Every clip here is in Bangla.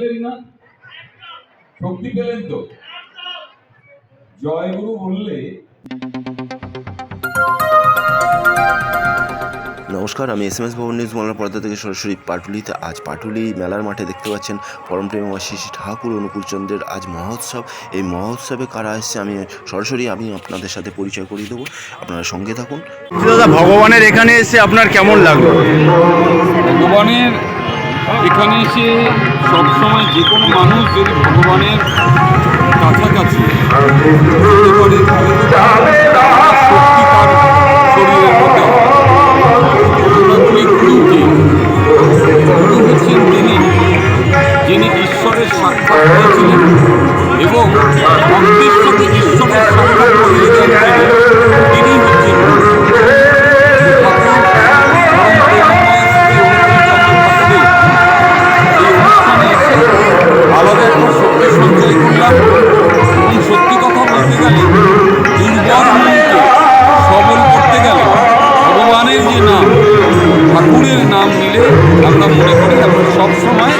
পেলেন না শক্তি পেলেন তো। জয়গুরু বললে নমস্কার আমি এস এম এস ভবন নিউজ বাংলা পর্দা থেকে সরাসরি পাটুলিতে। আজ পাটুলি মেলার মাঠে দেখতে পাচ্ছেন পরমপ্রেম শ্রী ঠাকুর অনুকূলচন্দ্রের আজ মহোৎসব। এই মহোৎসবে কারা এসছে আমি সরাসরি আমি আপনাদের সাথে পরিচয় করিয়ে দেবো। আপনারা সঙ্গে থাকুন। দাদা ভগবানের এখানে এসে আপনার কেমন লাগল? ভগবানের এখানে এসে সবসময় যে কোনো মানুষ যদি ভগবানের কাছাকাছি যেতে মনে করি আমরা সবসময়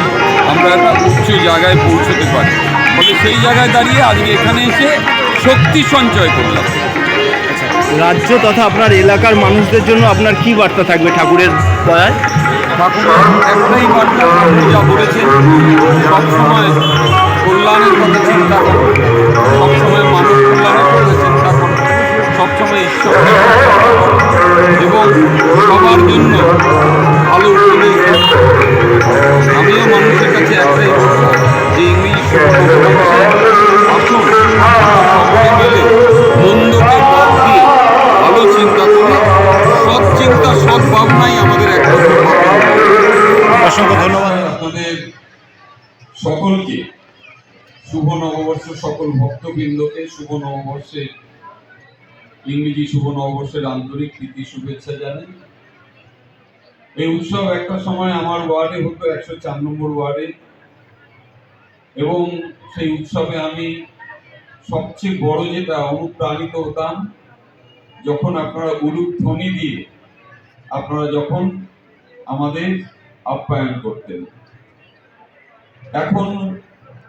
আমরা একটা উচ্চ জায়গায় পৌঁছতে পারি। ফলে সেই জায়গায় দাঁড়িয়ে আজকে এখানে এসে শক্তি সঞ্চয় করলাম। রাজ্য তথা আপনার এলাকার মানুষদের জন্য আপনার কি বার্তা থাকবে ঠাকুরের দয়ায়? ঠাকুরের একটাই বার্তা যা বলেছেন সবসময় কল্যাণের কথা চিন্তা করো সবসময় মানব কল্যাণের কথা চিন্তা করো সবসময় ঈশ্বর। এবং সবার জন্য ভালো আমিও মানুষের কাছে একটাই যে ইংরেজি শুভ আসুন আমরা মিলে মন্দকে বাদ দিয়ে ভালো চিন্তা করি সৎ চিন্তা সৎ ভাবনাই আমাদের একমাত্র অসংখ্য ধন্যবাদ। আপনাদের সকলকে শুভ নববর্ষ সকল ভক্তবৃন্দকে শুভ নববর্ষের ইংরেজি শুভ নববর্ষের আন্তরিক প্রীতি শুভেচ্ছা জানাই। এই উৎসব একটা সময় আমার ওয়ার্ডে হতো, একশো চার নম্বর ওয়ার্ডে। এবং সেই উৎসবে আমি সবচেয়ে বড় যেটা অনুপ্রাণিত হতাম, যখন আপনারা উলুধ্বনি দিয়ে আপনারা যখন আমাদের আপ্যায়ন করতেন। এখন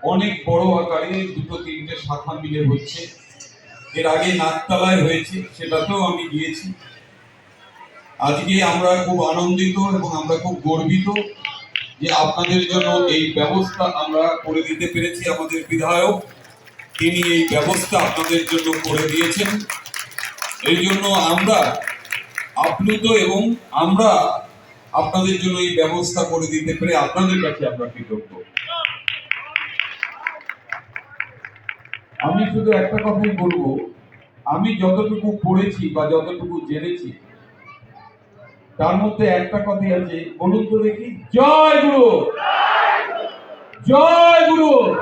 অনেক বড় আকারে দুটো, তিনটে শাখা মিলে হচ্ছে। এর আগে নাকতলায় হয়েছে, সেটাতেও আমি গিয়েছি। আজকে আমরা খুব আনন্দিত এবং আমরা খুব গর্বিত যে আপনাদের জন্য এই ব্যবস্থা আমরা করে দিতে পেরেছি আমাদের বিধায়ক। তিনি এই ব্যবস্থা আপনাদের জন্য করে দিয়েছেন। এই জন্য আমরা আপ্লুত এবং আমরা আপনাদের জন্য এই ব্যবস্থা করে দিতে পেরে আপনাদের কাছে আমরা কৃতজ্ঞ। আমি শুধু একটা কথাই বলব, আমি যতটুকু পড়েছি বা যতটুকু জেনেছি তার মধ্যে একটা কথাই আছে বলুন তো দেখি, জয় গুরু। জয় গুরু।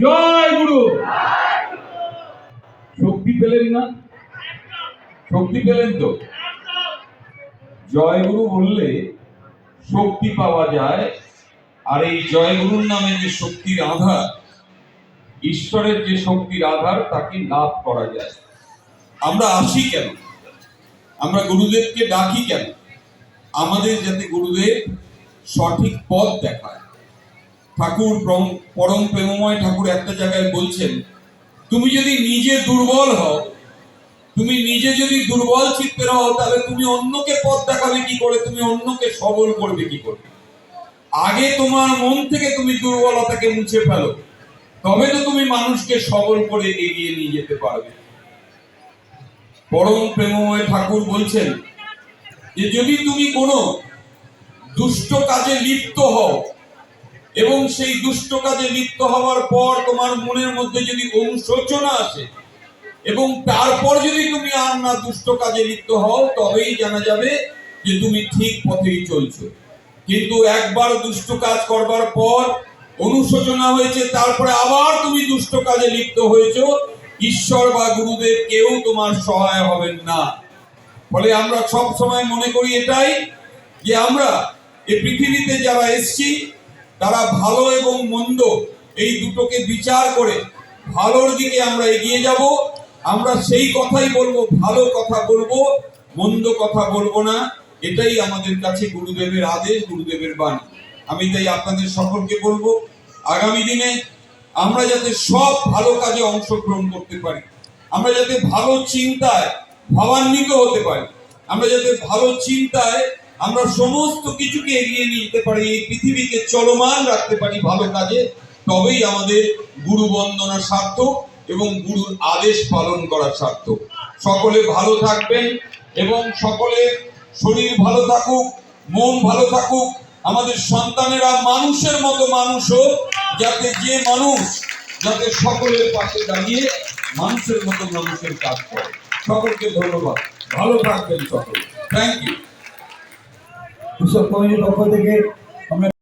জয় গুরু। শক্তি পেলেন না? শক্তি পেলেন তো? জয়গুরু বললে শক্তি পাওয়া যায়, আর এই জয়গুরুর নামে যে শক্তির আধার, ঈশ্বরের যে শক্তির আধার, তাকে লাভ করা যায়। আমরা আসি কেন? আমরা গুরুদেবকে ডাকি কেন? আমাদের যাতে গুরুদেব সঠিক পথ দেখায়। ঠাকুর পরম- পরম প্রেমময় ঠাকুর একটা জায়গায় বলছেন, তুমি যদি নিজে দুর্বল হও, তুমি নিজে যদি দুর্বল চিত্তের হও, তাহলে তুমি অন্যকে পথ দেখাবে কি করে? তুমি অন্যকে সবল করবে কি করে? আগে তোমার মন থেকে তুমি দুর্বলতাকে মুছে ফেলো। তবে তো তুমি মানুষকে সবল করে এগিয়ে নিয়ে যেতে পারবে। পরম প্রেমময় ঠাকুর বলছেন যে যদি তুমি কোনো দুষ্ট কাজে লিপ্ত হও, এবং সেই দুষ্ট কাজে লিপ্ত হওয়ার পর তোমার মনের মধ্যে যদি অনুশোচনা আসে, এবং তারপর যদি তুমি আর না দুষ্ট কাজে লিপ্ত হও, তবেই জানা যাবে যে তুমি ঠিক পথেই চলছো। কিন্তু একবার দুষ্ট কাজ করবার পর অনুশোচনা হয়েছে, তারপরে আবার তুমি দুষ্ট কাজে লিপ্ত হয়েছো ঈশ্বর বা গুরুদেব কেউ তোমার সহায় হবেন না। ফলে আমরা সব সময় মনে করি এটাই যে আমরা এই পৃথিবীতে যারা এসছি, তারা ভালো এবং মন্দ এই দুটোকে বিচার করে ভালোর দিকে আমরা এগিয়ে যাব। আমরা সেই কথাই বলব, ভালো কথা বলব, মন্দ কথা বলব না। এটাই আমাদের কাছে গুরুদেবের আদেশ, গুরুদেবের বাণী। আমি তাই আপনাদের সকলকে বলব, আগামী দিনে আমরা যাতে সব ভালো কাজে অংশগ্রহণ করতে পারি। আমরা যাতে ভালো চিন্তায় ভাবান্বিত হতে পারি। আমরা যাতে ভালো চিন্তায় আমরা সমস্ত কিছুকে এগিয়ে নিয়ে যেতে পারি, এই পৃথিবীকে চলমান রাখতে পারি ভালো কাজে, তবেই আমাদের গুরু বন্দনা সার্থক এবং গুরুর আদেশ পালন করা সার্থক। সকলে ভালো থাকবেন এবং সকলে শরীর ভালো থাকুক, মন ভালো থাকুক, আমাদের সন্তানেরা মানুষের মতো মানুষ হোক যাতে যে মানুষ যাতে সকলের পাশে দাঁড়িয়ে মানুষের মতো মানুষের কাজ করে। সকলকে ধন্যবাদ। ভালো থাকবেন সকল। থ্যাংক ইউ কৃষক কমিটির পক্ষ থেকে আমরা